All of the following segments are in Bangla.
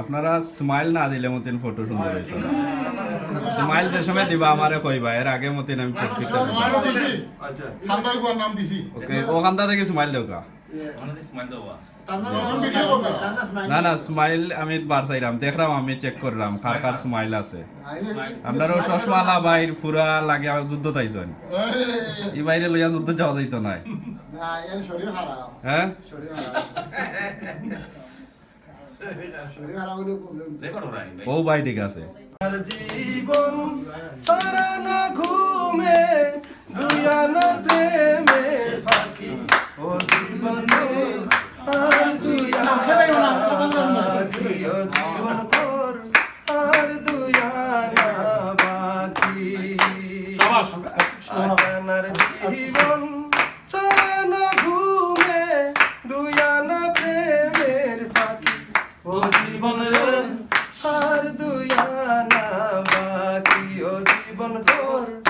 আপনারা স্মাইল না দিলে মতিন ফটো সুন্দর হইতো না। স্মাইল যে সময় দিবা আমারে কইবা এর আগে মতিন আমি করতে নাম দিছি। খান্দার গুয়ার নাম দিছি। ওকে ওখানটা থেকে স্মাইল দেও কা। এখন ভিডিও করবা? না না স্মাইল আমি বার চাইলাম। দেখলাম আমি চেক করলাম কার কার স্মাইল আছে। আপনারও চশমালা বাইর ফুরা লাগে যুদ্ধ তাইছেন। এই বাইরে লইয়া যুদ্ধ যাওয়া যাইতো নাই। হ্যাঁ? ও ভাই ঠিক আছে। আর জীবন ছাড়া না ঘুমে দুয়ানা প্রেমে ফাঁকি। ও জীবন আর প্রিয় জীবন তোর আর দুয়ানা বাকি। আপনার জীবন জীবন তোর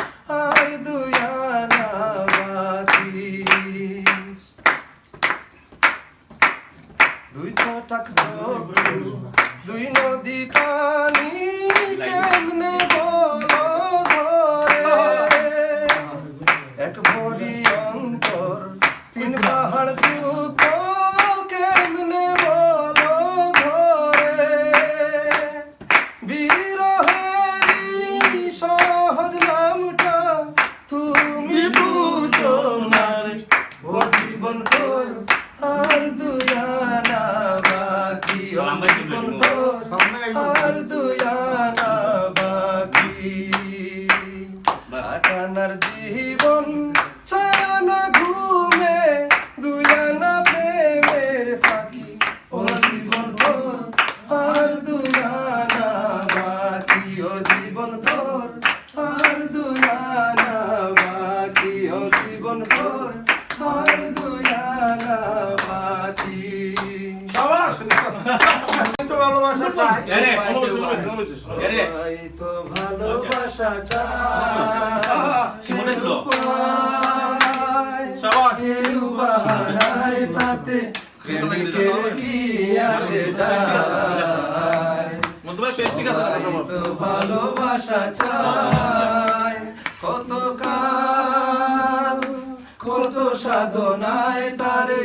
দুয়ানা বাকি সবাই তো ভালোবাসা বাহারায় তাতে ভালোবাসা চায় কত কত সাধনায় তারে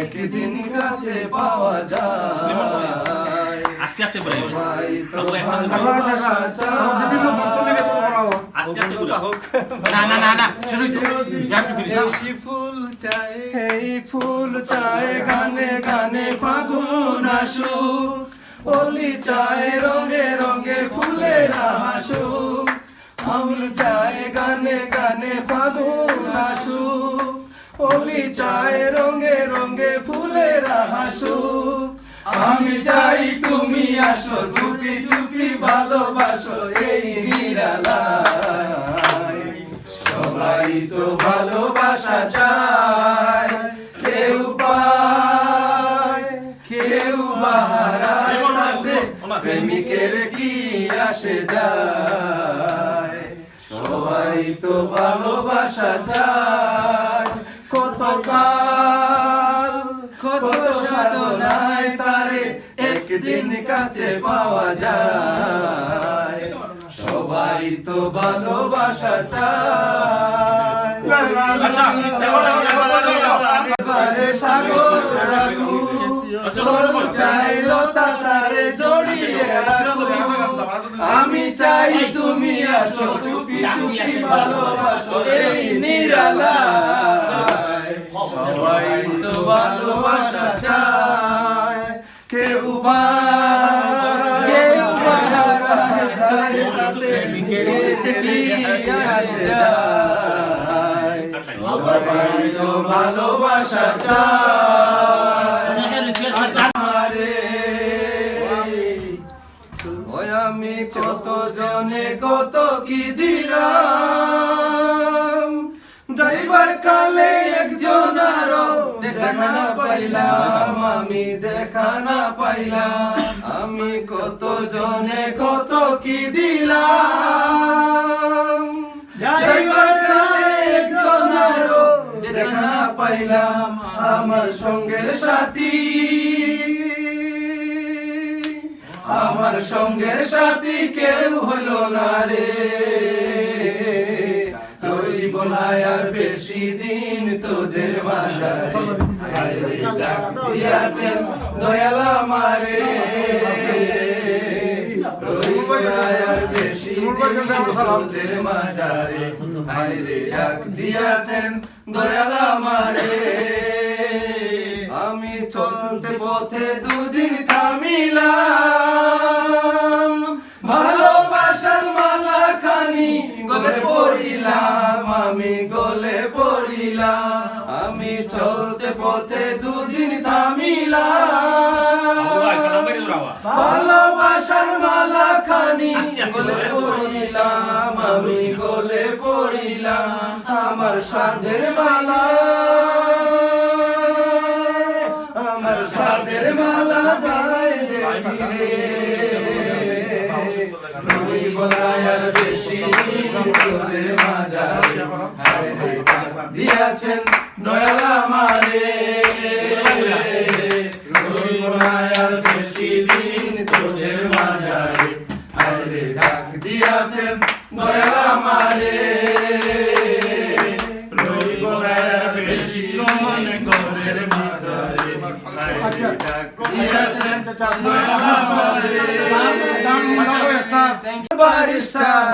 একদিন কাছে পাওয়া যায়। আস্তে আস্তে বলে সবাই তো আমরা একসাথে ভালোবাসা চায়। আস্তে আস্তে বলে না না না না শুনুই তো। ইয়ার কি ফিরিস এই ফুল চাই এই ফুল চাই গানে গানে ফাগুন আসুক অলি চায় রঙে রঙে ফুলের হাসুক ফুল চায় গানে গানে ফাগুন আসুক অলি চায় রঙে রঙে ফুলের হাসুক। আমি চাই তুমি আসো চুপি চুপি ভালোবাসো এই নিরালায়। সবাই তো ভালোবাসা চায় কেউ পায় কেউ বাহারায়। প্রেমিকের কি আসে যায়? সবাই তো ভালোবাসা চায়। কাল কত সাধনায় তারে একদিন কাছে পাওয়া যায় সবাই তো ভালোবাসা চায় সাগর চাইলো তারে জড়িয়ে রাখু চাই তুমি আসো, চুপি চুপি ভালোবাসো, এই নিরালা সবাই তো ভালোবাসা চায়, কেউ তো ভালোবাসা চায়। কত জনে কত কি দিলাম? যাইবার কালে একজন আরও দেখা না পাইলাম, আমি দেখা না পাইলাম। আমি কত জনে কত কি দিলাম? যাইবার কালে একজন আরও দেখা না পাইলাম, আমার সঙ্গের সাথী আমার সঙ্গের সাথী কেউ হলো না রে। রইব না আর বেশি দিন তোদের মাঝারে। দয়াল রইব না আর বেশি দিন তোদের ডাক দিয়াছেন দয়াল আমারে। আমি চলতে পথে দুদিন থামিলাম। ভালোবাসার মালা খানি গলে পড়িলাম আমি গলে পড়িলাম আমার সাধের মালা। আমার সাধের মালা যায় যে। বলায় আর বেশি তোদের মাঝারে। দিয়াছেন দয়াল আমারে। দিয়াছেন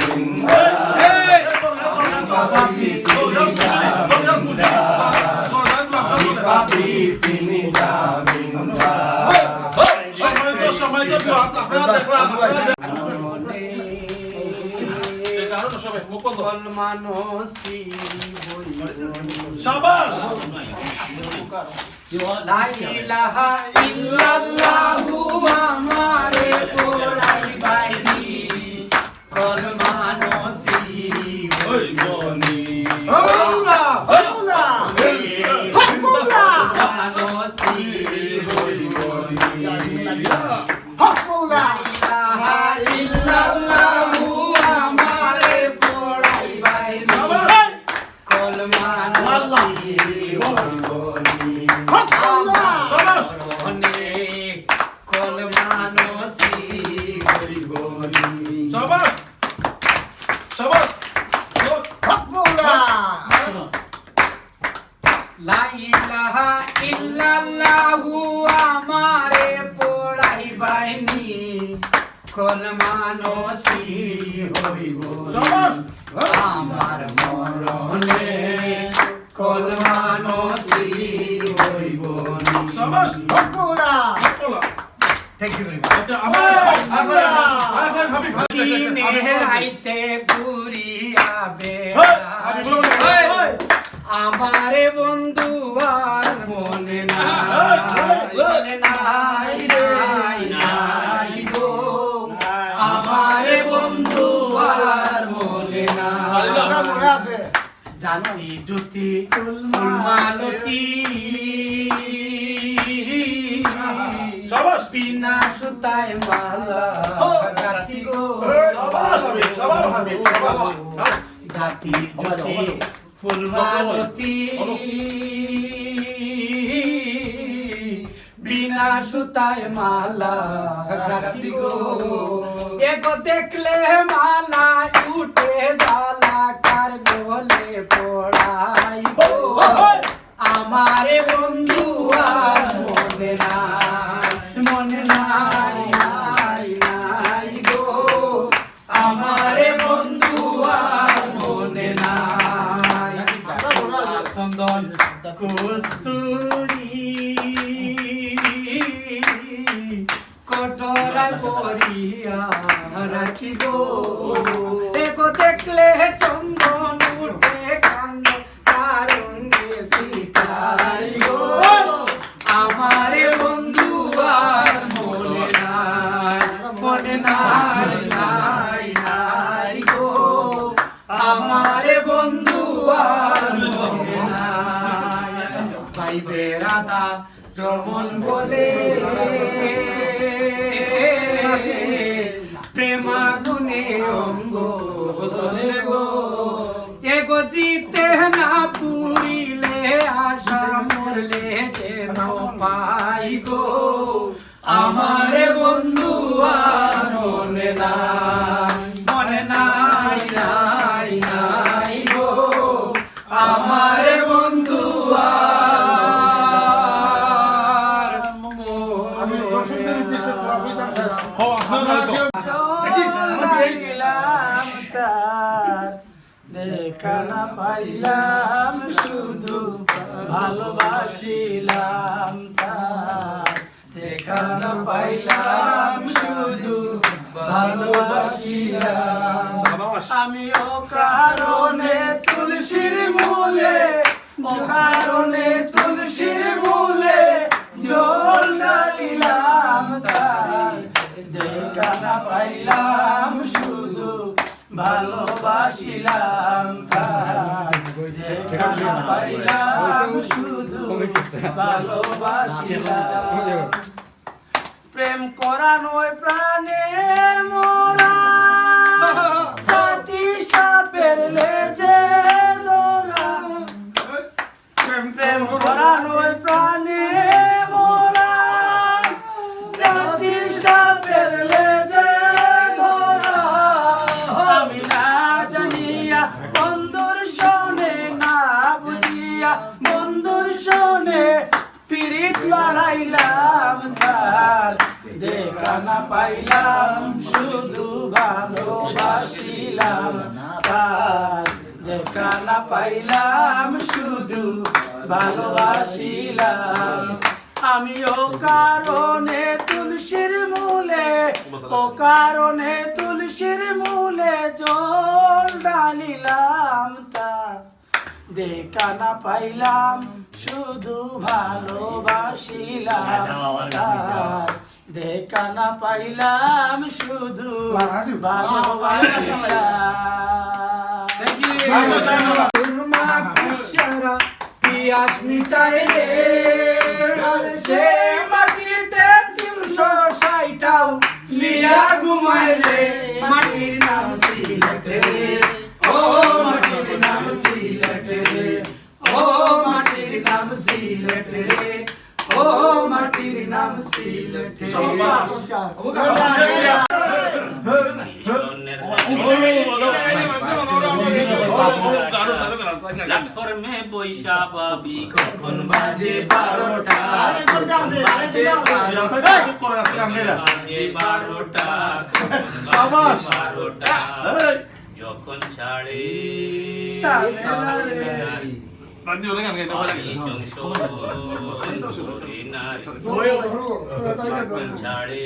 পাপি তিনি জামিনদার সম্মানিত সম্মানিত ক্লাস আপনারা দেখরা আপনারা দেখ- এই কারণে সবাই মুখ বন্ধ শাবাশ লা ইলাহা ইল্লাল্লাহু আমারে পড়াই বাইনি কলমা Hasbunallah. কলমা নসিব হইব আমার মরণে কলমা নসিব হইব হামলা থ্যাংক ইউ ভেরি মাচ আচ্ছা আমার হাবিব পুরিয়া হাবিব বন্ধু আর মনে নাই মনে নাই রে। জাতি জুতি ফুলমালতি বিনা সুতায় মালা জাতি গো। জাতি জুতি বিনা সুতায় মালা জাতি গো। এগো দেখলে মালা উঠে যায়। কার বলে পড়াই আমারে বন্ধু পাইলাম শুধু ভালোবাসিলাম তার। দেখা না পাইলাম শুধু ভালোবাসিলাম। আমি ও কারণে তুলসীর মূলে ও কারণে তুলসীর মূলে জল ডালিলাম তার। দেখা না পাইলাম শুধু ভালোবাসিলাম পাইলাম শুধু ভালোবাসিলাম। প্রেম করা নয় প্রাণে মোরা। জাতি সাপের লেজে ভালোবাসিলাম। আমি ও কারণে তুলসীর মূলে ও কারণে তুলসীর মূলে জল ডালিলাম তা। দেখা না পাইলাম শুধু ভালোবাসিলাম তার। দেখা না পাইলাম শুধু ভালোবাসিলাম। পিয়াস মিটাইলে সে মাটিতে তিনশো ষাটটাও লিয়া ঘুমায় রে মাটির নাম সিলেট রে ও মাটির নাম সিলেট রে ও মাটির নাম সিলেট রে ও মাটির নাম সিলেট রে শাবাশ। বাবি কখন বাজে বারোটা? বাজে বাজে বারোটা। বারোটা। যখন ছাড়ে ছাড়ে।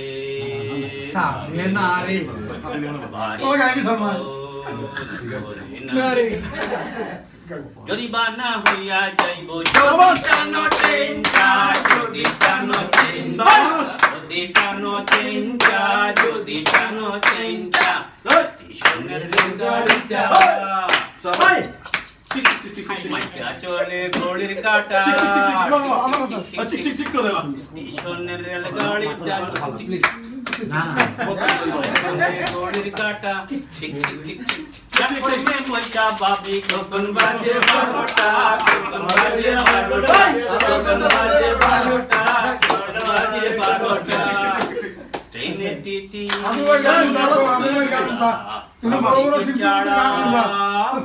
করে নারী। যদি বা না হইয়া যাইব শাবাশ। টানো চেঞ্চা যদি টানো শাবাশ। যদি টানো চেঞ্চা যদি টানো এই, স্টেশনের গাড়িটা মাইকা চলে ঘড়ির কাটা চিক চিক চিক ঘড়ির কাটা।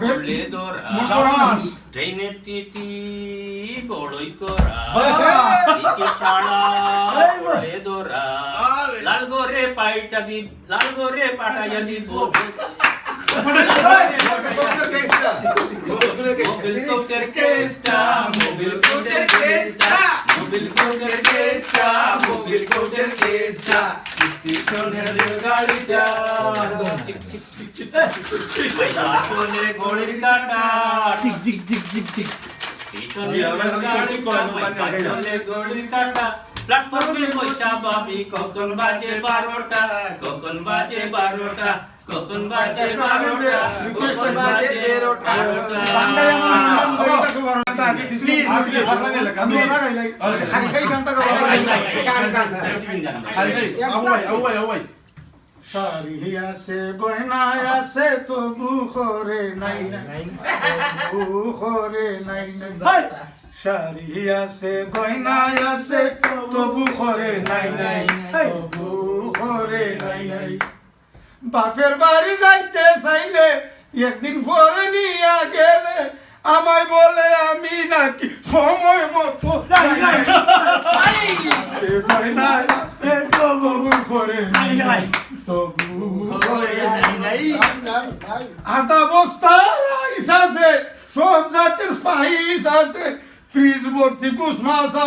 বলে দোরা শাবাশ ট্রেনের টিটি বড়ই করা ছাড়া দোরা আরে। লাল গোরে পাইটা দি লাল গোরে পাটাইয়া দিব মোবিল কোটের কেসটা মোবিল কোটের কেসটা মোবিল কোটের কেসটা মোবিল কোটের কেসটা স্টেশনের রেলগাড়িটা চিক চিক চিক চিক চলে ঘড়ির কাটা চিক চিক চিক চিক চিক স্টেশনের রেলগাড়িটা চলে ঘড়ির কাটা প্ল্যাটফর্মে পয়সা পাবি কখন বাজে বারোটা কখন বাজে বারোটা কখন বাজে বারোটা কখন বাজে তেরোটা। তো শাড়ি আছে গয়না আছে তবু করে নাই। নাই তবু নাই নাই। শাড়ি আছে গয়না আছে তবু করে নাই নাই তবু করে নাই নাই। বাপের বাড়ি যাইতে চাইলে একদিন পরে নিয়ে গেলে আমায় বলে আমি নাকি সময় মতো তবু করে নাই নাই তবু করে নাই নাই। আধা বস্তা রাইস আছে সব জাতের স্পাইস আছে। ফ্রিজ ভর্তি কুস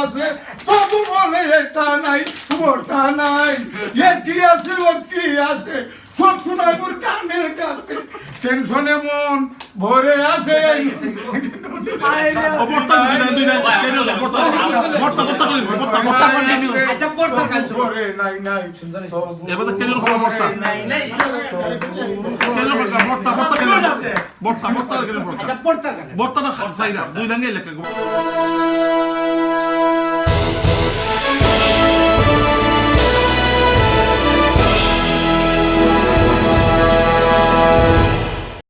আছে। তবু বলে, এটা নাই ওটা নাই। এ কি আছে ও কি আছে? সব শোনাই কানের কাছে। টেনশনে মন ভরে আছে ও বর্তা বর্তা দুই নাঙ্গে লেখা।